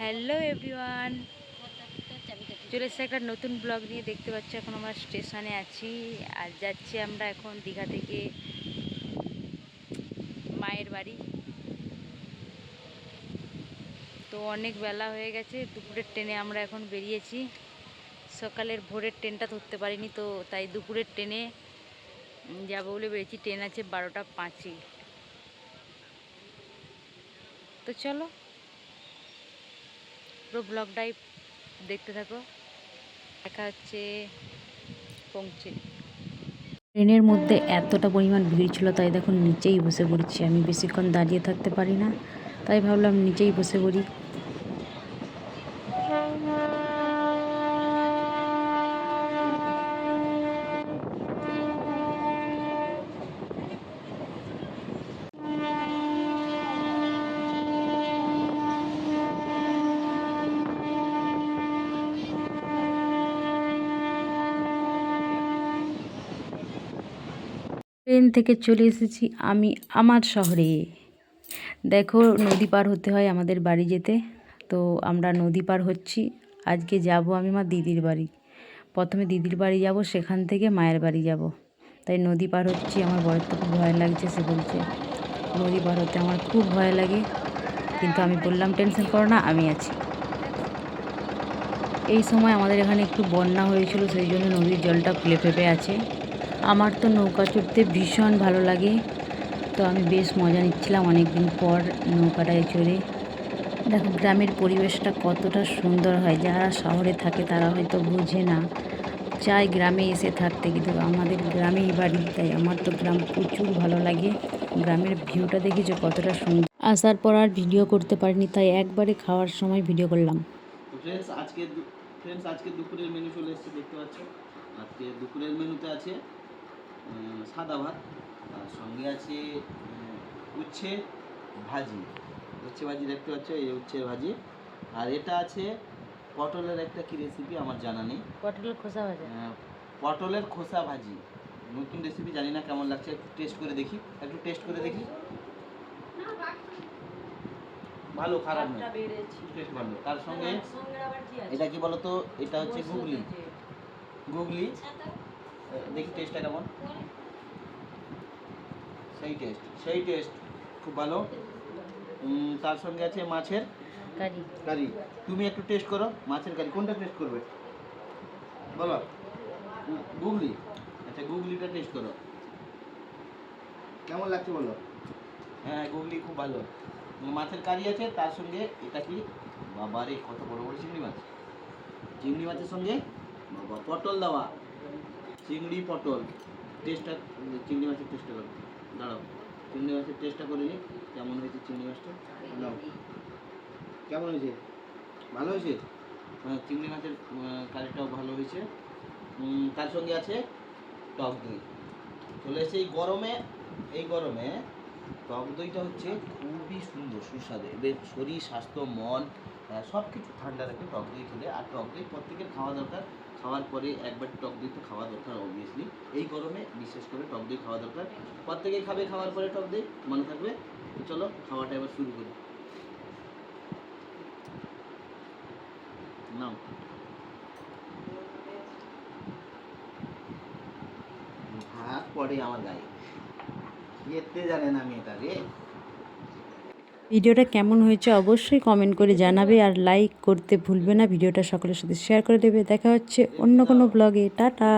Hello everyone. চলে এসেছে একটা নতুন ব্লগ নিয়ে, দেখতে পাচ্ছি এখন আমরা স্টেশনে আছি। আর যাচ্ছি আমরা এখন দীঘা থেকে মায়ের বাড়ি। তো অনেক বেলা হয়ে গেছে, দুপুরের ট্রেনে আমরা এখন বেরিয়েছি। সকালের ভোরের ট্রেনটা ধরতে পারিনি, তো তাই দুপুরের ট্রেনে যাব বলে বেরিয়েছি। ট্রেন আছে বারোটা পাঁচে। তো চলো পুরো ব্লগটাই দেখতে থাকো। দেখা হচ্ছে পৌঁছে। ট্রেনের মধ্যে এতটা পরিমাণ ভিড় ছিল, তাই দেখুন নিচেই বসে পড়ছি। আমি বেশিক্ষণ দাঁড়িয়ে থাকতে পারি না, তাই ভাবলাম নিচেই বসে পড়ি। ট্রেন থেকে চলে এসেছি আমি আমার শহরে। দেখো, নদী পার হতে হয় আমাদের বাড়ি যেতে। তো আমরা নদী পার হচ্ছি। আজকে যাব আমি আমার দিদির বাড়ি। প্রথমে দিদির বাড়ি যাব, সেখান থেকে মায়ের বাড়ি যাব। তাই নদী পার হচ্ছি, আমার বড়ের তো খুব ভয় লাগছে, সে বলছে, নদী পার হতে আমার খুব ভয় লাগে। কিন্তু আমি বললাম, টেনশন করো না, আমি আছি। এই সময় আমাদের এখানে একটু বন্যা হয়েছিল, সেই জন্য নদীর জলটা ফুলে ফেপে আছে। আমার তো নৌকা চড়তে ভীষণ ভালো লাগে। তো আমি বেশ মজা নিচ্ছিলাম অনেক দিন পর নৌকাটায় চড়ে। দেখো, গ্রামের পরিবেশটা কতটা সুন্দর হয়। যারা শহরে থাকে তারা হয়তো বোঝে না। চাই গ্রামে এসে থাকতে, কিন্তু আমাদের গ্রামেই বাড়ি তাই। আমার তো গ্রাম প্রচুর ভালো লাগে। গ্রামের ভিউটা দেখেছ কতটা সুন্দর। আসার পর আর ভিডিও করতে পারিনি, তাই একবারে খাওয়ার সময় ভিডিও করলাম। আজকে দুপুরের মেনু চলে দেখতে পাচ্ছ? আজকে দুপুরের মেনুতে আছে সাদা ভাত আর সঙ্গে আছে উচ্ছে ভাজি। উচ্ছে ভাজি দেখতে পাচ্ছ এই উচ্ছের ভাজি। আর এটা আছে পটলের একটা কি রেসিপি আমার জানা নেই। পটলের খোসা ভাজি। পটলের খোসা ভাজি। নতুন রেসিপি জানি না কেমন লাগছে একটু টেস্ট করে দেখি একটু টেস্ট করে দেখি। ভালো খারাপ নয়। টেস্ট ভালো। তার সঙ্গে এটা কি বলতো? এটা হচ্ছে গুগলি গুগলি দেখি টেস্টটা কেমন? সেই টেস্ট সেই টেস্ট খুব ভালো। তার সঙ্গে আছে মাছের কারি। কারি। তুমি একটু টেস্ট করো মাছের কারি কোনটা টেস্ট করবে? বলো। গুগলি। আচ্ছা গুগলিটা টেস্ট করো। কেমন লাগছে বলো? হ্যাঁ গুগলি খুব ভালো। মাছের কারি আছে তার সঙ্গে এটা কি? বাবা রে কত বড় বড় চিংড়ি মাছ। চিংড়ি মাছের সঙ্গে বাবা পটল দেওয়া। চিংড়ি পটল টেস্টটা চিংড়ি মাছের টেস্টটা করো দাঁড়াও, চিংড়ি মাছের টেস্টটা করে নিই কেমন হয়েছে চিংড়ি মাছটা? নাও কেমন হয়েছে? ভালো হয়েছে? হ্যাঁ চিংড়ি মাছের কারিটাও ভালো হয়েছে। তার সঙ্গে আছে টক দই। চলে এসে এই গরমে এই গরমে টক দইটা হচ্ছে খুবই সুন্দর, সুস্বাদু। এদের শরীর, স্বাস্থ্য, মন সব কিছু ঠান্ডা রাখে টক দই খেলে। আর টক দই প্রত্যেকের খাওয়া দরকার। খাওয়ার পরে একবার টক দই তো খাওয়া দরকার অবভিয়াসলি এই গরমে বিশেষ করে টক দই খাওয়া দরকার। প্রত্যেকেই খাবে খাওয়ার পরে টক দই? মনে থাকবে? তো চলো, খাওয়াটা এবার শুরু করি। নাও। ভাত পড়ে আমার গায়ে। খেতে জানে না আমি এটা রে। ভিডিওটা কেমন হয়েছে অবশ্যই কমেন্ট করে জানাবে আর লাইক করতে ভুলবে না। ভিডিওটা সকলের সাথে শেয়ার করে দেবে। দেখা হচ্ছে অন্য কোনো ব্লগে টাটা!